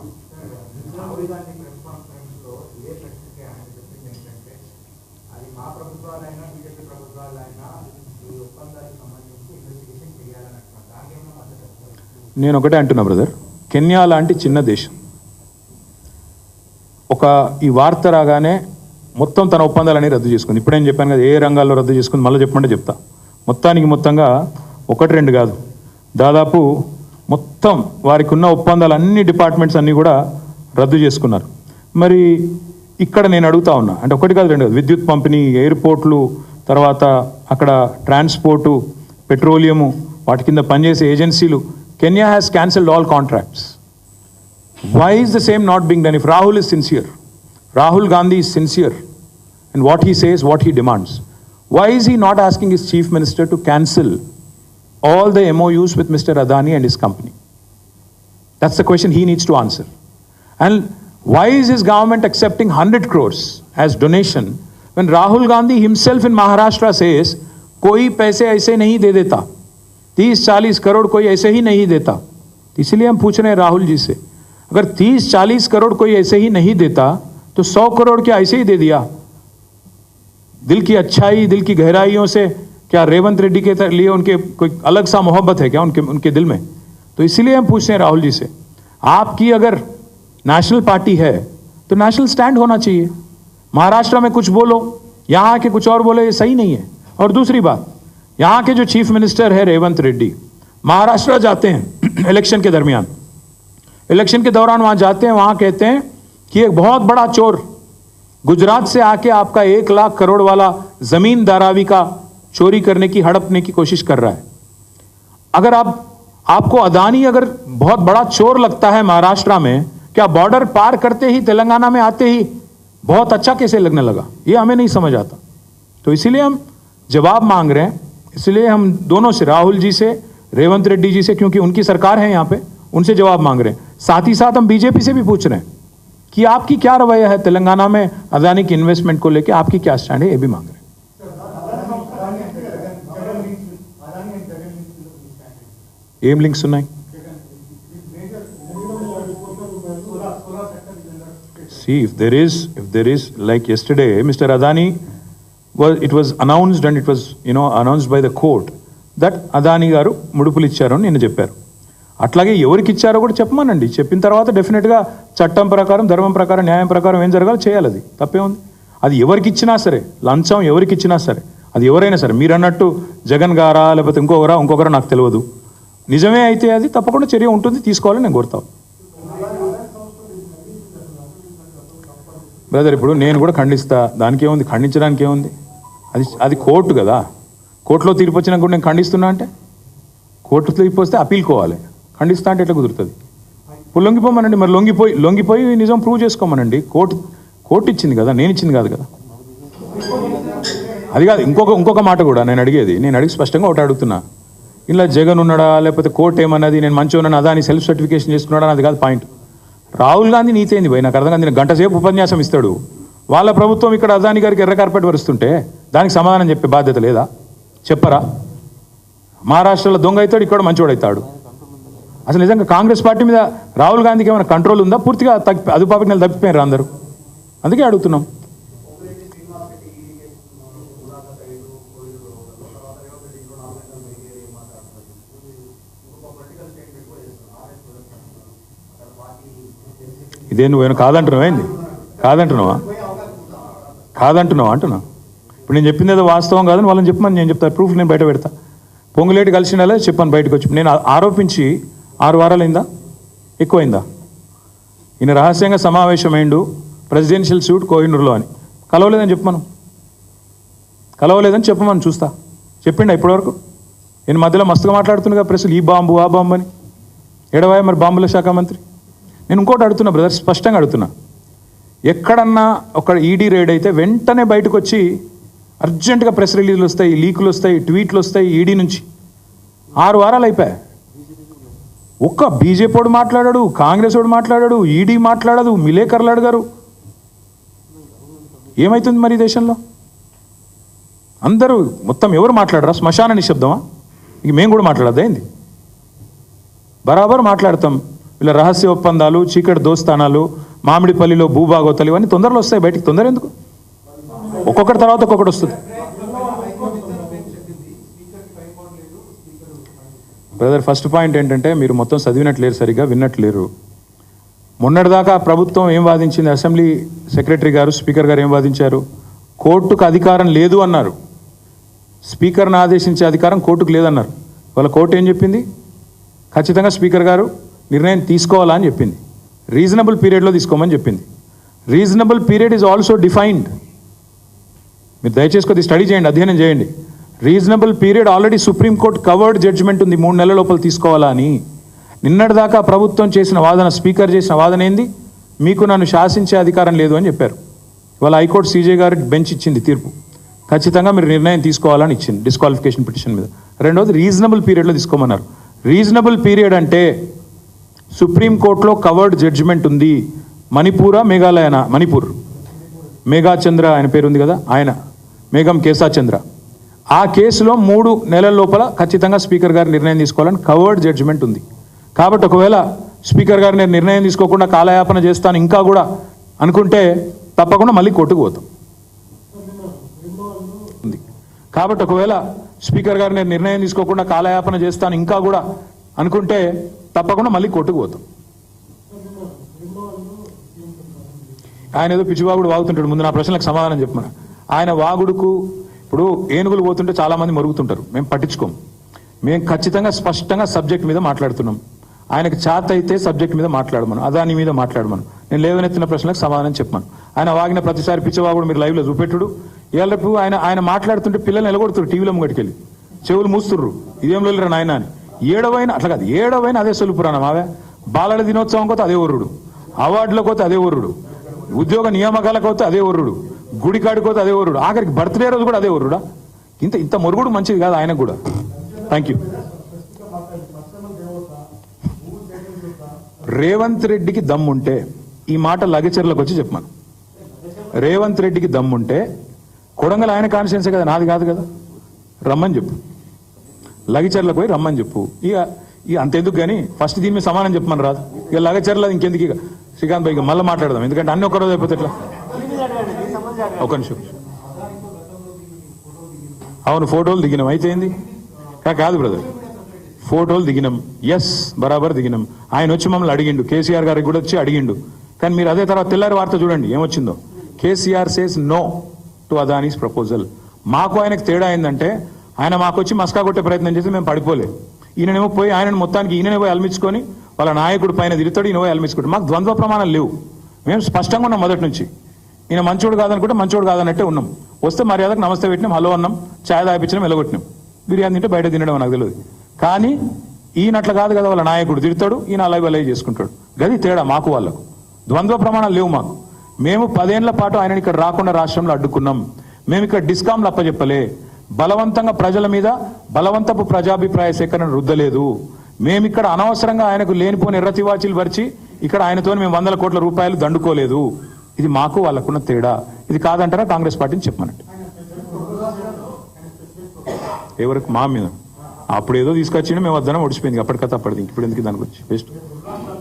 Press ఏ ప్రశ్నకి ఆయన చెప్పింది ఏంటంటే అది మా ప్రభుత్వాలైనా బీజేపీ ప్రభుత్వాలైనా ఈ ఒప్పందానికి సంబంధించి ఇన్వెస్టిగేషన్ చేయాలని మద్దతు నేను ఒకటే అంటున్నా బ్రదర్ కెన్యా లాంటి చిన్న దేశం. ఒక ఈ వార్త రాగానే మొత్తం తన ఒప్పందాలని రద్దు చేసుకుంది. ఇప్పుడేం చెప్పాను కదా ఏ రంగాల్లో రద్దు చేసుకుంది మళ్ళీ చెప్పమంటే చెప్తా. మొత్తానికి మొత్తంగా ఒకటి రెండు కాదు. దాదాపు మొత్తం వారికి ఉన్న ఒప్పందాలు అన్ని డిపార్ట్మెంట్స్ అన్నీ కూడా రద్దు చేసుకున్నారు. మరి ఇక్కడ నేను అడుగుతా ఉన్నా అంటే ఒకటి కాదు రెండు కాదు విద్యుత్ పంపిణీ ఎయిర్పోర్ట్లు తర్వాత అక్కడ ట్రాన్స్పోర్టు పెట్రోలియము వాటి కింద పనిచేసే ఏజెన్సీలు. Kenya has cancelled all contracts why is the same not being done if Rahul is sincere Rahul Gandhi is sincere and what he says what he demands why is he not asking his chief minister to cancel all the MOUs with Mr. Adani and his company? That's the question he needs to answer. And why is his government accepting 100 crores as donation when Rahul Gandhi himself in Maharashtra says, कोई पैसे ऐसे नहीं दे देता तीस चालीस करोड़ ऐसे ही नहीं देता तो इसलिए हम पूछ रहे हैं राहुल जी से अगर तीस चालीस करोड़ कोई ऐसे ही नहीं देता तो सौ करोड़ क्या ऐसे ही दे दिया दिल की अच्छाई दिल की गहराइयों से क्या रेवंत रेड्डी के लिए उनके कोई अलग सा मोहब्बत है क्या उनके उनके दिल में? तो इसीलिए हम पूछते हैं राहुल जी से, आपकी अगर नेशनल पार्टी है तो नेशनल स्टैंड होना चाहिए। महाराष्ट्र में कुछ बोलो, यहाँ के कुछ और बोलो, ये सही नहीं है। और दूसरी बात, यहाँ के जो चीफ मिनिस्टर है रेवंत रेड्डी, महाराष्ट्र जाते हैं इलेक्शन के दरमियान। इलेक्शन के दौरान वहाँ जाते हैं, वहाँ कहते हैं कि एक बहुत बड़ा चोर, गुजरात से आके आपका एक लाख करोड़ वाला ज़मीन दारावी का चोरी करने की, हड़पने की कोशिश कर रहा है। अगर आप, आपको अदानी अगर बहुत बड़ा चोर लगता है महाराष्ट्र में, क्या बॉर्डर पार करते ही, तेलंगाना में आते ही बहुत अच्छा कैसे लगने लगा? ये हमें नहीं समझ आता। तो इसीलिए हम जवाब मांग रहे हैं। इसलिए हम दोनों से, राहुल जी से, रेवंत रेड्डी जी से, क्योंकि उनकी सरकार है यहाँ पे, उनसे जवाब मांग रहे हैं। साथ ही साथ हम बीजेपी से भी पूछ रहे हैं कि आपकी क्या रवैया है तेलंगाना में अदानी की इन्वेस्टमेंट को लेकर आपकी क्या स्टैंड है? ये भी मांग ఏం లింక్స్ ఉన్నాయి? See, if there is, if there is, like yesterday, Mr. Adani was, it was announced and it was, you know, announced by the court that Adani గారు ముడుపులు ఇచ్చారు అని నిన్న చెప్పారు. అట్లాగే ఎవరికి ఇచ్చారో కూడా చెప్పమనండి. చెప్పిన తర్వాత డెఫినెట్గా చట్టం ప్రకారం ధర్మం ప్రకారం న్యాయం ప్రకారం ఏం జరగాలో చేయాలి అది. తప్పే ఉంది. అది ఎవరికి ఇచ్చినా సరే లంచం ఎవరికి ఇచ్చినా సరే అది ఎవరైనా సరే మీరు అన్నట్టు జగన్ గారా లేకపోతే ఇంకొకరా ఇంకొకరా నాకు తెలియదు. నిజమే అయితే అది తప్పకుండా చర్య ఉంటుంది తీసుకోవాలని నేను కోరుతాను బ్రదర్ ఇప్పుడు నేను కూడా ఖండిస్తా దానికి ఏముంది ఖండించడానికి ఏముంది అది అది కోర్టు కదా. కోర్టులో తీర్పు వచ్చినాక కూడా నేను ఖండిస్తున్నా అంటే? కోర్టు తీర్పు వస్తే అప్పీల్ కోవాలి. ఖండిస్తా అంటే ఎట్లా కుదురుతుంది? ఇప్పుడు లొంగిపోమనండి మరి లొంగిపోయి లొంగిపోయి నిజం ప్రూవ్ చేసుకోమనండి. కోర్టు కోర్టు ఇచ్చింది కదా నేను ఇచ్చింది కాదు కదా. అది కాదు ఇంకొక ఇంకొక మాట కూడా నేను అడిగేది నేను అడిగి స్పష్టంగా ఒకటి అడుగుతున్నా. ఇలా జగన్ ఉన్నాడా లేకపోతే కోర్టు ఏమన్నది నేను మంచిగా ఉన్నాను అదాని సెల్ఫ్ సర్టిఫికేషన్ చేసుకున్నాడా అది కాదు పాయింట్ రాహుల్ గాంధీ నీతి ఏంది పోయి నాకు అర్థం కాదు నేను గంట సేపు ఉపన్యాసం ఇస్తాడు. వాళ్ళ ప్రభుత్వం ఇక్కడ అదాని గారికి ఎర్ర కార్పెట్ వరుస్తుంటే దానికి సమాధానం చెప్పే బాధ్యత లేదా? చెప్పరా? మహారాష్ట్రలో దొంగ అవుతాడు ఇక్కడ మంచివాడు అవుతాడు. అసలు నిజంగా కాంగ్రెస్ పార్టీ మీద రాహుల్ గాంధీకి ఏమైనా కంట్రోల్ ఉందా? పూర్తిగా తగ్గి అదుపాపకి నెల తప్పిపోయారు అందరూ. అందుకే అడుగుతున్నాం. ఇదే నువ్వేమైనా కాదంటున్నావా ఏంది? కాదంటున్నావా? కాదంటున్నావా అంటున్నావు? ఇప్పుడు నేను చెప్పింది ఏదో వాస్తవం కాదని వాళ్ళని చెప్పమని నేను చెప్తాను ప్రూఫ్ నేను బయట పెడతా. పొంగులేటి కలిసినాలే చెప్పాను బయటకు వచ్చి? నేను ఆరోపించి ఆరు వారాలైందా? ఎక్కువైందా? ఈయన రహస్యంగా సమావేశమైండు ప్రెసిడెన్షియల్ సూట్ కోహినూరులో అని. కలవలేదని చెప్పమను. కలవలేదని చెప్పమని చూస్తా. చెప్పిండా ఇప్పటివరకు? నేను మధ్యలో మస్తుగా మాట్లాడుతున్నా ప్రశ్నలు ఈ బాంబు ఆ బాంబు అని. ఎడవాయ మరి బాంబుల శాఖ మంత్రి? నేను ఇంకోటి అడుగుతున్నా బ్రదర్ స్పష్టంగా అడుగుతున్నా. ఎక్కడన్నా ఒక ఈడీ రైడ్ అయితే వెంటనే బయటకు వచ్చి అర్జెంటుగా ప్రెస్ రిలీజ్లు వస్తాయి లీకులు వస్తాయి ట్వీట్లు వస్తాయి ఈడీ నుంచి. ఆరు వారాలు అయిపోయాయి. ఒక్క బీజేపీ మాట్లాడాడు కాంగ్రెస్ వాడు మాట్లాడాడు ఈడీ మాట్లాడదు మిలేకర్లు అడగారు. ఏమవుతుంది మరి దేశంలో? అందరూ మొత్తం ఎవరు మాట్లాడరా? శ్మశాన నిశ్శబ్దమా? ఇక మేము కూడా మాట్లాడద్దా ఏంది? బరాబర్ మాట్లాడతాం. వీళ్ళ రహస్య ఒప్పందాలు చీకటి దోస్తానాలు మామిడిపల్లిలో భూభాగోతలు ఇవన్నీ తొందరలో వస్తాయి బయటికి. తొందర ఎందుకు? ఒక్కొక్కటి తర్వాత ఒక్కొక్కటి వస్తుంది. బ్రదర్ ఫస్ట్ పాయింట్ ఏంటంటే మీరు మొత్తం చదివినట్లేరు సరిగా విన్నట్లేరు. మొన్నటిదాకా ప్రభుత్వం ఏం వాదించింది? అసెంబ్లీ సెక్రటరీ గారు స్పీకర్ గారు ఏం వాదించారు? కోర్టుకు అధికారం లేదు అన్నారు. స్పీకర్ను ఆదేశించే అధికారం కోర్టుకు లేదన్నారు. వాళ్ళ కోర్టు ఏం చెప్పింది? ఖచ్చితంగా స్పీకర్ గారు నిర్ణయం తీసుకోవాలా అని చెప్పింది. రీజనబుల్ పీరియడ్లో తీసుకోమని చెప్పింది. Reasonable period is also defined. మీరు దయచేసి కొద్ది స్టడీ చేయండి అధ్యయనం చేయండి. Reasonable period already supreme court covered judgement ఉంది మూడు నెలల లోపల తీసుకోవాలా అని. నిన్నటిదాకా ప్రభుత్వం చేసిన వాదన స్పీకర్ చేసిన వాదన ఏంది? మీకు నన్ను శాసించే అధికారం లేదు అని చెప్పారు. ఇవాళ హైకోర్టు సీజే గారు బెంచ్ ఇచ్చింది తీర్పు. ఖచ్చితంగా మీరు నిర్ణయం తీసుకోవాలని ఇచ్చింది డిస్క్వాలిఫికేషన్ పిటిషన్ మీద. రెండవది రీజనబుల్ పీరియడ్లో తీసుకోమన్నారు. రీజనబుల్ పీరియడ్ అంటే సుప్రీంకోర్టులో కవర్డ్ జడ్జిమెంట్ ఉంది. మణిపూరా మేఘాలయన? మణిపూర్. మేఘాచంద్ర ఆయన పేరు ఉంది కదా? ఆయన. మేఘం కేశాచంద్ర. ఆ కేసులో మూడు నెలల లోపల ఖచ్చితంగా స్పీకర్ గారు నిర్ణయం తీసుకోవాలని కవర్డ్ జడ్జిమెంట్ ఉంది. కాబట్టి ఒకవేళ స్పీకర్ గారు నేను నిర్ణయం తీసుకోకుండా కాలయాపన చేస్తాను ఇంకా కూడా అనుకుంటే తప్పకుండా మళ్ళీ కోర్టుకు పోతాం. ఉంది. కాబట్టి ఒకవేళ స్పీకర్ గారు నేను నిర్ణయం తీసుకోకుండా కాలయాపన చేస్తాను ఇంకా కూడా అనుకుంటే తప్పకుండా మళ్ళీ కొట్టుకుపోతాం ఆయన ఏదో పిచ్చివాగుడు వాగుతుంటాడు. ముందు నా ప్రశ్నలకు సమాధానం చెప్పిన ఆయన వాగుడుకు ఇప్పుడు ఏనుగులు పోతుంటే చాలామంది మరుగుతుంటారు. మేము పట్టించుకోం. మేము ఖచ్చితంగా స్పష్టంగా సబ్జెక్ట్ మీద మాట్లాడుతున్నాం. ఆయనకు చాత అయితే సబ్జెక్ట్ మీద మాట్లాడమను. అదాని మీద మాట్లాడమను. నేను లేవనెత్తిన ప్రశ్నలకు సమాధానం చెప్పాను ఆయన వాగిన ప్రతిసారి పిచ్చివాగుడు మీరు లైవ్లో చూపెట్టుడు. ఇవాళ ఆయన ఆయన మాట్లాడుతుంటే పిల్లలు నిలగొడుతురు టీవీలో ముంగటికెళ్ళి. చెవులు మూస్తుర్రు. ఇదేం లేరు నాయన అని. ఏడవైన అట్లా కాదు ఏడవైన అదే సొలు పురాణం అవే బాలల దినోత్సవం కోతే అదే ఒర్రుడు అవార్డులకు వస్తే అదే ఒర్రుడు ఉద్యోగ నియామకాలకు వస్తే అదే ఒర్రుడు గుడి కాడికి అదే ఒర్రుడు ఆఖరికి బర్త్డే రోజు కూడా అదే ఒర్రుడా ఇంత ఇంత మొరుగుడు మంచిది కాదు ఆయనకు కూడా. థ్యాంక్ యూ రేవంత్ రెడ్డికి దమ్ముంటే ఈ మాట లగచర్లకు వచ్చి చెప్పాను రేవంత్ రెడ్డికి దమ్ముంటే కొడంగల్ ఆయన కాన్షియన్సే కదా నాది కాదు కదా? రమ్మని చెప్పు. లగచర్లకు పోయి రమ్మని చెప్పు. ఇక ఇక అంతెందుకు కానీ ఫస్ట్ దీని మీద సమానం చెప్పమని రాదు. ఇక లగచర్ల ఇంకెందుకు ఇక? శ్రీకాంత్ భాయ్ ఇక మళ్ళీ మాట్లాడదాం. ఎందుకంటే అన్ని ఒక్కరోజు అయిపోతే ఎట్లా? ఒక నిమిషం. అవును ఫోటోలు దిగినాం. అయితే ఏంది? కా- కాదు బ్రదర్. ఫోటోలు దిగినాం. ఎస్ బరాబర్ దిగినాం. ఆయన వచ్చి మమ్మల్ని అడిగిండు. కేసీఆర్ గారికి కూడా వచ్చి అడిగిండు. కానీ మీరు అదే తర్వాత తెల్లారి వార్త చూడండి ఏమొచ్చిందో. KCR says no to Adani's proposal మాకు ఆయనకు తేడా ఏంటంటే ఆయన మాకు వచ్చి మస్కా కొట్టే ప్రయత్నం చేసి మేము పడిపోలే. ఈయనేమో పోయి ఆయనను మొత్తానికి ఈయననే పోయి అల్మించుకొని వాళ్ళ నాయకుడు పైన తిరుగుతాడు ఈయన పోయి అల్మించుకుంటాడు మాకు ద్వంద్వ ప్రమాణాలు లేవు. మేము స్పష్టంగా ఉన్నాం మొదటి నుంచి. ఈయన మంచోడు కాదనుకుంటే మంచోడు కాదన్నట్టే ఉన్నాం. వస్తే మర్యాదకు నమస్తే పెట్టినాం హలో అన్నాం ఛాయ్ తాపించినాం ఎలగొట్టినాం బిర్యానీ తింటే బయట తినడం నాకు తెలియదు. కానీ ఈయన అట్లా కాదు కదా వాళ్ళ నాయకుడు తిడతాడు ఈయన అలాగే అలాగే చేసుకుంటాడు. గది తేడా మాకు వాళ్ళకు. ద్వంద్వ ప్రమాణాలు లేవు మాకు. మేము పదేళ్ళ పాటు ఆయన ఇక్కడ రాకుండా రాష్ట్రంలో అడ్డుకున్నాం. మేము ఇక్కడ డిస్కాంలు అప్పచెప్పలే. బలవంతంగా ప్రజల మీద బలవంతపు ప్రజాభిప్రాయ సేకరణ రుద్దలేదు. మేము ఇక్కడ అనవసరంగా ఆయనకు లేనిపోని ఎర్రతివాచీలు పరిచి ఇక్కడ ఆయనతో మేము వందల కోట్ల రూపాయలు దండుకోలేదు. ఇది మాకు వాళ్ళకున్న తేడా. ఇది కాదంటారా కాంగ్రెస్ పార్టీని చెప్పమన్నట్టు? ఎవరికి మా మీద? అప్పుడు ఏదో తీసుకొచ్చిండు మేము వద్దన ఒడిచిపోయింది అప్పటికత అప్పటిది ఇప్పుడు ఎందుకు దాని గురించి బెస్ట్